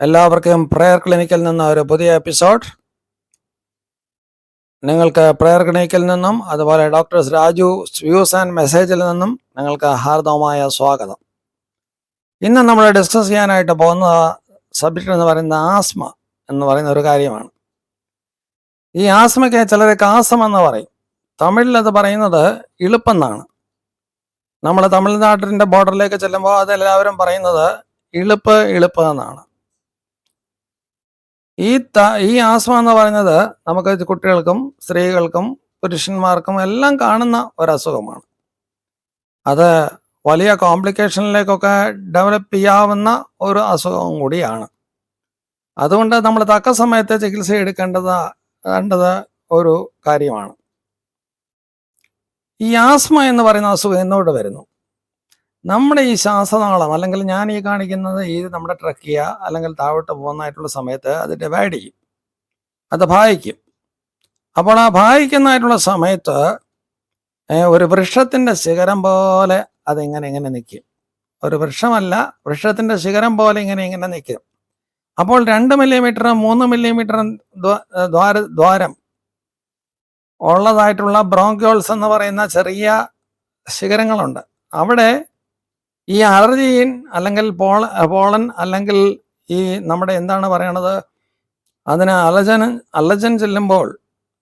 എല്ലാവർക്കും പ്രയർ ക്ലിനിക്കിൽ നിന്ന് ഒരു പുതിയ എപ്പിസോഡ് നിങ്ങൾക്ക് പ്രയർ ക്ലിനിക്കിൽ നിന്നും അതുപോലെ ഡോക്ടേഴ്സ് രാജു വ്യൂസ് ആൻഡ് മെസ്സേജിൽ നിന്നും നിങ്ങൾക്ക് ഹാർദവമായ സ്വാഗതം. ഇന്ന് നമ്മൾ ഡിസ്കസ് ചെയ്യാനായിട്ട് പോകുന്ന സബ്ജക്റ്റ് എന്ന് പറയുന്നത് ആസ്മ എന്ന് പറയുന്ന ഒരു കാര്യമാണ്. ഈ ആസ്മയ്ക്ക് ചിലർ കാസം എന്ന് പറയും. തമിഴിൽ അത് പറയുന്നത് ഇളുപ്പെന്നാണ്. നമ്മൾ തമിഴ്നാട്ടിന്റെ ബോർഡറിലേക്ക് ചെല്ലുമ്പോൾ അതെല്ലാവരും പറയുന്നത് ഇളുപ്പ് ഇളുപ്പ് എന്നാണ്. ഈ ത ഈ ആസ്മ എന്ന് പറയുന്നത് നമുക്ക് കുട്ടികൾക്കും സ്ത്രീകൾക്കും പുരുഷന്മാർക്കും എല്ലാം കാണുന്ന ഒരസുഖമാണ്. അത് വലിയ കോംപ്ലിക്കേഷനിലേക്കൊക്കെ ഡെവലപ്പ് ചെയ്യാവുന്ന ഒരു അസുഖം കൂടിയാണ്. അതുകൊണ്ട് നമ്മൾ തക്ക സമയത്ത് ചികിത്സ എടുക്കേണ്ടത് വേണ്ടത് ഒരു കാര്യമാണ്. ഈ ആസ്മ എന്ന് പറയുന്ന അസുഖം എന്നോട് വരുന്നു. നമ്മുടെ ഈ ശ്വാസനാളം അല്ലെങ്കിൽ ഞാൻ ഈ കാണിക്കുന്നത് ഈ നമ്മുടെ ട്രക്കിയ അല്ലെങ്കിൽ താഴോട്ട് പോകുന്നതായിട്ടുള്ള സമയത്ത് അത് ഡിവൈഡ് ചെയ്യും. അത് ഭായിക്കും അപ്പോൾ ആ ഭായിക്കുന്നതായിട്ടുള്ള സമയത്ത് ഒരു വൃക്ഷത്തിന്റെ ശിഖരം പോലെ അതിങ്ങനെ ഇങ്ങനെ നിൽക്കും. ഒരു വൃക്ഷമല്ല വൃക്ഷത്തിന്റെ ശിഖരം പോലെ ഇങ്ങനെ ഇങ്ങനെ നിൽക്കും. അപ്പോൾ രണ്ട് മില്ലിമീറ്ററും മൂന്ന് മില്ലിമീറ്ററും ദ്വാര ദ്വാരം ഉള്ളതായിട്ടുള്ള ബ്രോങ്ക്യോൾസ് എന്ന് പറയുന്ന ചെറിയ ശിഖരങ്ങളുണ്ട്. അവിടെ ഈ അലർജിയിൻ അല്ലെങ്കിൽ പോള പോളൻ അല്ലെങ്കിൽ ഈ നമ്മുടെ എന്താണ് പറയണത്? അതിന് അലജൻ അലജൻ ചെല്ലുമ്പോൾ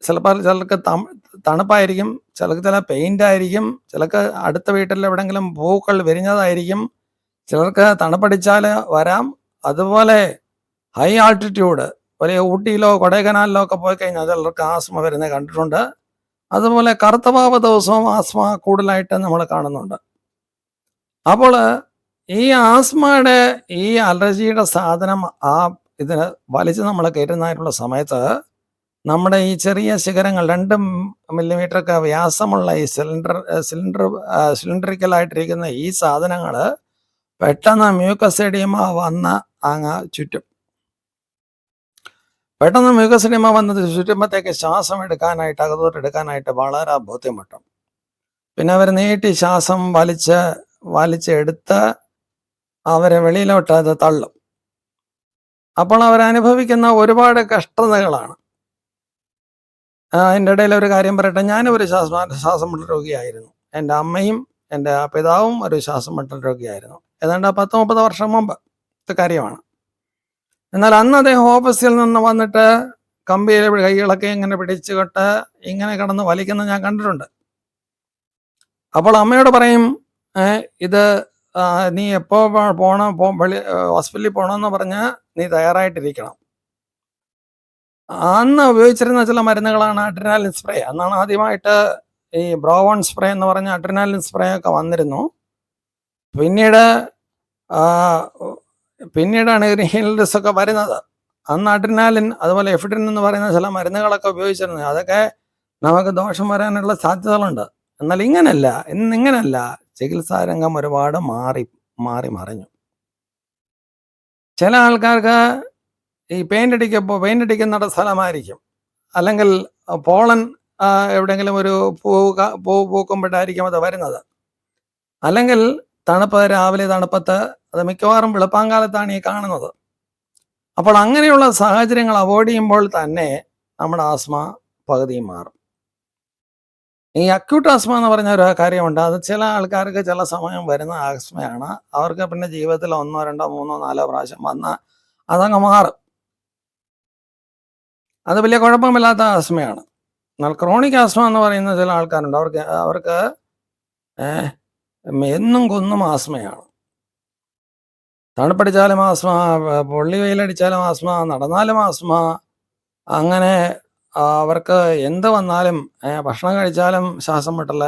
ചിലപ്പോൾ ചിലർക്ക് തണുപ്പായിരിക്കും ചിലർക്ക് ചില പെയിന്റ് ആയിരിക്കും ചിലർക്ക് അടുത്ത വീട്ടിൽ എവിടെയെങ്കിലും പൂക്കൾ വിരിഞ്ഞതായിരിക്കും ചിലർക്ക് തണുപ്പടിച്ചാൽ വരാം. അതുപോലെ ഹൈ ആൾട്ടിറ്റ്യൂഡ് വലിയ ഊട്ടിയിലോ കൊടൈക്കനാലിലോ ഒക്കെ പോയി കഴിഞ്ഞാൽ ചിലർക്ക് ആസ്മ വരുന്നത് കണ്ടിട്ടുണ്ട്. അതുപോലെ കറുത്തഭാവ ദിവസവും ആസ്മ കൂടുതലായിട്ട് നമ്മൾ കാണുന്നുണ്ട്. അപ്പോൾ ഈ ആസ്മയുടെ ഈ അലർജിയുടെ സാധനം ആ ഇതിന് വലിച്ച് നമ്മൾ കയറ്റുന്നതായിട്ടുള്ള സമയത്ത് നമ്മുടെ ഈ ചെറിയ ശിഖരങ്ങൾ രണ്ട് മില്ലിമീറ്റർ ഒക്കെ വ്യാസമുള്ള ഈ സിലിണ്ടർ സിലിണ്ടർ സിലിണ്ടറിക്കലായിട്ടിരിക്കുന്ന ഈ സാധനങ്ങൾ പെട്ടെന്ന് മ്യൂക്കസെഡിയമ വന്ന് അങ്ങ് ചുറ്റും. പെട്ടെന്ന് മ്യൂക്കസെഡിയമ വന്നത് ചുറ്റുമ്പോഴത്തേക്ക് ശ്വാസം എടുക്കാനായിട്ട് അകത്തോട്ട് എടുക്കാനായിട്ട് വളരെ ബുദ്ധിമുട്ടും. പിന്നെ അവർ നീട്ടി ശ്വാസം വലിച്ച് വലിച്ചെടുത്ത് അവരെ വെളിയിലോട്ട് അത് തള്ളും. അപ്പോൾ അവരനുഭവിക്കുന്ന ഒരുപാട് കഷ്ടതകളാണ്. എന്റെ ഇടയിൽ ഒരു കാര്യം പറയട്ടെ. ഞാനും ഒരു ശ്വാസം ശ്വാസം മുട്ടൽ രോഗിയായിരുന്നു. എന്റെ അമ്മയും എന്റെ പിതാവും ഒരു ശ്വാസം മുട്ടൽ രോഗിയായിരുന്നു. ഏതാണ്ട് പത്ത് മുപ്പത് വർഷം മുമ്പ്. കാര്യമാണ്. എന്നാൽ അന്ന് അദ്ദേഹം ഓഫീസിൽ നിന്ന് വന്നിട്ട് കമ്പിയിൽ കൈകളൊക്കെ ഇങ്ങനെ പിടിച്ചുകൊട്ട് ഇങ്ങനെ കിടന്ന് വലിക്കുന്ന ഞാൻ കണ്ടിട്ടുണ്ട്. അപ്പോൾ അമ്മയോട് പറയും "ഏ, ഇത് നീ എപ്പോ പോണം പോ വെളി ഹോസ്പിറ്റലിൽ പോകണമെന്ന് പറഞ്ഞാൽ നീ തയ്യാറായിട്ടിരിക്കണം. അന്ന് ഉപയോഗിച്ചിരുന്ന ചില മരുന്നുകളാണ് അഡ്രിനാലിൻ സ്പ്രേ. അന്നാണ് ആദ്യമായിട്ട് ഈ ബ്രോവൺ സ്പ്രേ എന്ന് പറഞ്ഞ അഡ്രിനാലിൻ സ്പ്രേ ഒക്കെ വന്നിരുന്നു. പിന്നീട് പിന്നീടാണ് ഹീൽഡസ് ഒക്കെ വരുന്നത്. അന്ന് അഡ്രിനാലിൻ അതുപോലെ എഫിഡിൻ എന്ന് പറയുന്ന ചില മരുന്നുകളൊക്കെ ഉപയോഗിച്ചിരുന്നു. അതൊക്കെ നമുക്ക് ദോഷം വരാനുള്ള സാധ്യതകളുണ്ട്. എന്നാൽ ഇങ്ങനല്ല ഇന്ന് ഇങ്ങനല്ല ചികിത്സാ രംഗം ഒരുപാട് മാറി മാറി മറിഞ്ഞു. ചില ആൾക്കാർക്ക് ഈ പെയിന്റ് അടിക്കപ്പോൾ പെയിന്റ് അടിക്കുന്ന സ്ഥലമായിരിക്കും. അല്ലെങ്കിൽ പോളൻ എവിടെയെങ്കിലും ഒരു പൂ പൂ പൂക്കുമ്പോഴായിരിക്കും അത് വരുന്നത്. അല്ലെങ്കിൽ തണുപ്പ് രാവിലെ തണുപ്പത്ത് അത് മിക്കവാറും വെളുപ്പാങ്കാലത്താണ് ഈ കാണുന്നത്. അപ്പോൾ അങ്ങനെയുള്ള സാഹചര്യങ്ങൾ അവോയ്ഡ് ചെയ്യുമ്പോൾ തന്നെ നമ്മുടെ ആസ്മ പകുതിയും മാറും. ഈ അക്യൂട്ട് ആസ്മ എന്ന് പറഞ്ഞ ഒരു കാര്യമുണ്ട്. അത് ചില ആൾക്കാർക്ക് ചില സമയം വരുന്ന ആസ്മയാണ് അവർക്ക് പിന്നെ ജീവിതത്തിൽ ഒന്നോ രണ്ടോ മൂന്നോ നാലോ പ്രാവശ്യം വന്ന അതങ്ങ് മാറും. അത് വലിയ കുഴപ്പമില്ലാത്ത ആസ്മയാണ് എന്നാൽ ക്രോണിക് ആസ്മ എന്ന് പറയുന്ന ചില ആൾക്കാരുണ്ട്. അവർക്ക് അവർക്ക് എന്നും കൊന്നും ആസ്മയാണ് തണുപ്പടിച്ചാലും ആസ്മ പൊള്ളി വെയിലടിച്ചാലും ആസ്മ നടന്നാലും ആസ്മ അങ്ങനെ അവർക്ക് എന്ത് വന്നാലും ഭക്ഷണം കഴിച്ചാലും ശ്വാസം മുട്ടൽ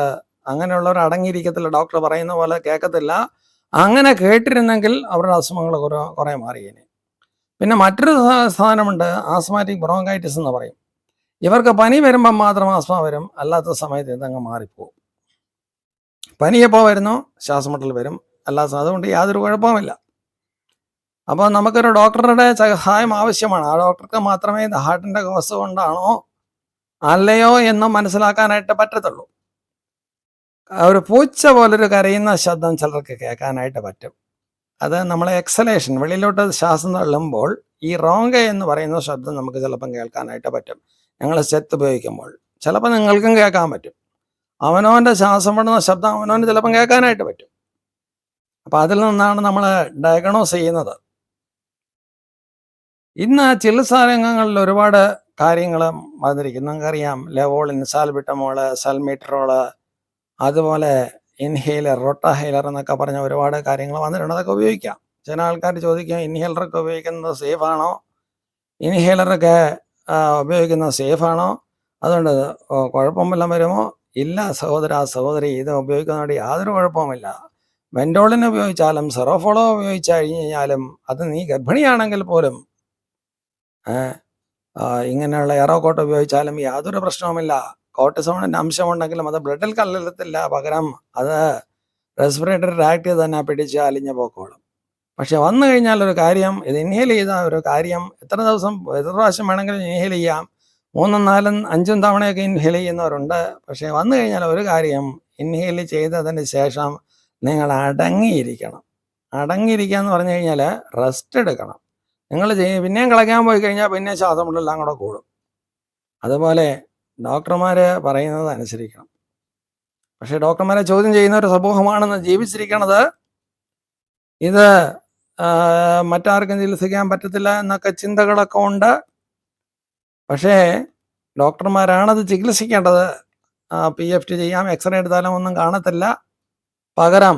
അങ്ങനെയുള്ളവർ അടങ്ങിയിരിക്കത്തില്ല. ഡോക്ടർ പറയുന്ന പോലെ കേൾക്കത്തില്ല. അങ്ങനെ കേട്ടിരുന്നെങ്കിൽ അവരുടെ അസുഖങ്ങൾ കുറേ മാറി മാറിയേനെ പിന്നെ മറ്റൊരു സാധനമുണ്ട് ആസ്മാറ്റിക് ബ്രോങ്കൈറ്റിസ് എന്ന് പറയും. ഇവർക്ക് പനി വരുമ്പം മാത്രം ആസ്മ വരും അല്ലാത്ത സമയത്ത് ഇതങ്ങ് മാറിപ്പോവും. പനി എപ്പോൾ വരുന്നു ശ്വാസം മുട്ടൽ വരും അല്ലാത്ത അതുകൊണ്ട് യാതൊരു കുഴപ്പവുമില്ല. അപ്പോൾ നമുക്കൊരു ഡോക്ടറുടെ സഹായം ആവശ്യമാണ്. ആ ഡോക്ടർക്ക് മാത്രമേ ഇത് ഹാർട്ടിന്റെ കോസ് കൊണ്ടാണോ അല്ലയോ എന്ന് മനസ്സിലാക്കാനായിട്ട് പറ്റത്തുള്ളൂ. ഒരു പൂച്ച പോലൊരു കരയുന്ന ശബ്ദം ചിലർക്ക് കേൾക്കാനായിട്ട് പറ്റും. അത് നമ്മളെ എക്സലേഷൻ വെളിയിലോട്ട് ശ്വാസം തള്ളുമ്പോൾ ഈ റോങ്ക എന്ന് പറയുന്ന ശബ്ദം നമുക്ക് ചിലപ്പം കേൾക്കാനായിട്ട് പറ്റും. ഞങ്ങൾ സെത്ത് ഉപയോഗിക്കുമ്പോൾ ചിലപ്പോൾ നിങ്ങൾക്കും കേൾക്കാൻ പറ്റും. അവനോന്റെ ശ്വാസം വിടുന്ന ശബ്ദം അവനോന് ചിലപ്പം കേൾക്കാനായിട്ട് പറ്റും. അപ്പം അതിൽ നിന്നാണ് നമ്മൾ ഡയഗ്നോസ് ചെയ്യുന്നത്. ഇന്ന് ചില സാധനങ്ങളിൽ ഒരുപാട് കാര്യങ്ങൾ വന്നിരിക്കുന്നു. നമുക്കറിയാം ലെവോൾ ഇൻസാൽബിട്ടമോൾ സൽമീറ്ററോൾ അതുപോലെ ഇൻഹേലർ റൊട്ടഹൈലർ എന്നൊക്കെ പറഞ്ഞ ഒരുപാട് കാര്യങ്ങൾ വന്നിട്ടുണ്ട്. അതൊക്കെ ഉപയോഗിക്കാം. ചില ആൾക്കാർ ചോദിക്കും ഇൻഹേലറൊക്കെ ഉപയോഗിക്കുന്നത് സേഫാണോ ഇൻഹെയിലറൊക്കെ ഉപയോഗിക്കുന്നത് സേഫാണോ അതുകൊണ്ട് ഓ, കുഴപ്പം വല്ലതും വരുമോ? ഇല്ല സഹോദര സഹോദരി ഇത് ഉപയോഗിക്കുന്നതുകൊണ്ട് യാതൊരു കുഴപ്പവുമില്ല. വെൻഡോളിൻ ഉപയോഗിച്ചാലും സെറോഫോളോ ഉപയോഗിച്ച് കഴിഞ്ഞ് കഴിഞ്ഞാലും അത് നീ ഗർഭിണിയാണെങ്കിൽ പോലും ഏ, എറോ കോട്ട് ഉപയോഗിച്ചാലും യാതൊരു പ്രശ്നവുമില്ല. കോർട്ടിസോണിന്റെ അംശമുണ്ടെങ്കിലും അത് ബ്ലഡിൽ കലർത്തില്ല പകരം അത് റെസ്പിറേറ്ററി ട്രാക്റ്റിൽ തന്നെ പിടിച്ച് അലിഞ്ഞു പോക്കോളും. പക്ഷെ വന്നു കഴിഞ്ഞാൽ ഒരു കാര്യം ഇത് ഇൻഹേൽ ചെയ്ത ഒരു കാര്യം. എത്ര ദിവസം എത്ര പ്രാവശ്യം വേണമെങ്കിലും ഇൻഹേൽ ചെയ്യാം. മൂന്നും നാലും അഞ്ചും തവണയൊക്കെ ഇൻഹേൽ ചെയ്യുന്നവരുണ്ട്. പക്ഷെ വന്നു കഴിഞ്ഞാൽ ഒരു കാര്യം ഇൻഹേൽ ചെയ്തതിന് ശേഷം നിങ്ങൾ അടങ്ങിയിരിക്കണം. അടങ്ങിയിരിക്കുക എന്ന് പറഞ്ഞു കഴിഞ്ഞാൽ റെസ്റ്റ് എടുക്കണം. നിങ്ങൾ ചെയ്യും പിന്നെയും കളയ്ക്കാൻ പോയി കഴിഞ്ഞാൽ പിന്നെ ശ്വാസമുള്ളെല്ലാം കൂടെ കൂടും. അതുപോലെ ഡോക്ടർമാർ പറയുന്നത് അനുസരിക്കണം. പക്ഷേ ഡോക്ടർമാരെ ചോദ്യം ചെയ്യുന്ന ഒരു സമൂഹമാണെന്ന് ജീവിച്ചിരിക്കണത് ഇത് മറ്റാർക്കും ചികിത്സിക്കാൻ പറ്റത്തില്ല എന്നൊക്കെ ചിന്തകളൊക്കെ ഉണ്ട്. പക്ഷേ ഡോക്ടർമാരാണത് ചികിത്സിക്കേണ്ടത്. പി എഫ് ടി ചെയ്യാം എക്സ്റേ എടുത്താലും ഒന്നും കാണത്തില്ല. പകരം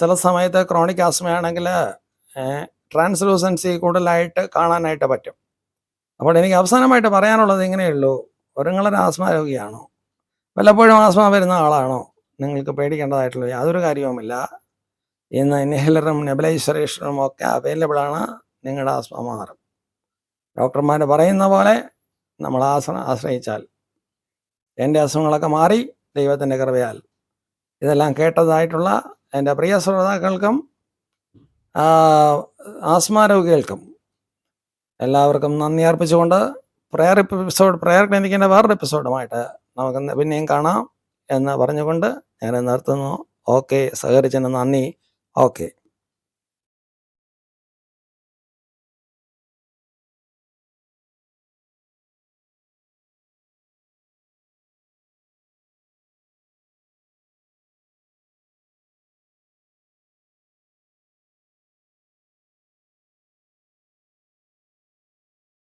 ചില സമയത്ത് ക്രോണിക് ആസ്മയാണെങ്കിൽ ട്രാൻസ്ലൂസൻസി കൂടുതലായിട്ട് കാണാനായിട്ട് പറ്റും. അപ്പോൾ എനിക്ക് അവസാനമായിട്ട് പറയാനുള്ളത് ഇങ്ങനെയുള്ളൂ. ഒരുങ്ങളൊരു ആസ്മ രോഗിയാണോ വല്ലപ്പോഴും ആസ്മ വരുന്ന ആളാണോ? നിങ്ങൾക്ക് പേടിക്കേണ്ടതായിട്ടുള്ള യാതൊരു കാര്യവുമില്ല. ഇന്ന് ഇൻഹേലറും നെബലൈസറേഷനും ഒക്കെ അവൈലബിൾ ആണ്. നിങ്ങളുടെ ആസ്മ മാറും. ഡോക്ടർമാർ പറയുന്ന പോലെ നമ്മൾ ആശ്ര ആശ്രയിച്ചാൽ എന്റെ അസുഖങ്ങളൊക്കെ മാറി ദൈവത്തിന്റെ കൃപയാൽ. ഇതെല്ലാം കേട്ടതായിട്ടുള്ള എന്റെ പ്രിയ ശ്രോതാക്കൾക്കും ആ, ആസ്മ രോഗികൾക്കും എല്ലാവർക്കും നന്ദി അർപ്പിച്ചുകൊണ്ട് പ്രയർ എപ്പിസോഡ് പ്രയർ ക്ലിനിക്കിന്റെ വേറൊരു എപ്പിസോഡുമായിട്ട് നമുക്ക് പിന്നെയും കാണാം എന്ന് പറഞ്ഞുകൊണ്ട് ഞാൻ നിർത്തുന്നു. ഓക്കെ സഹകരിച്ചതിന് നന്ദി. ഓക്കെ.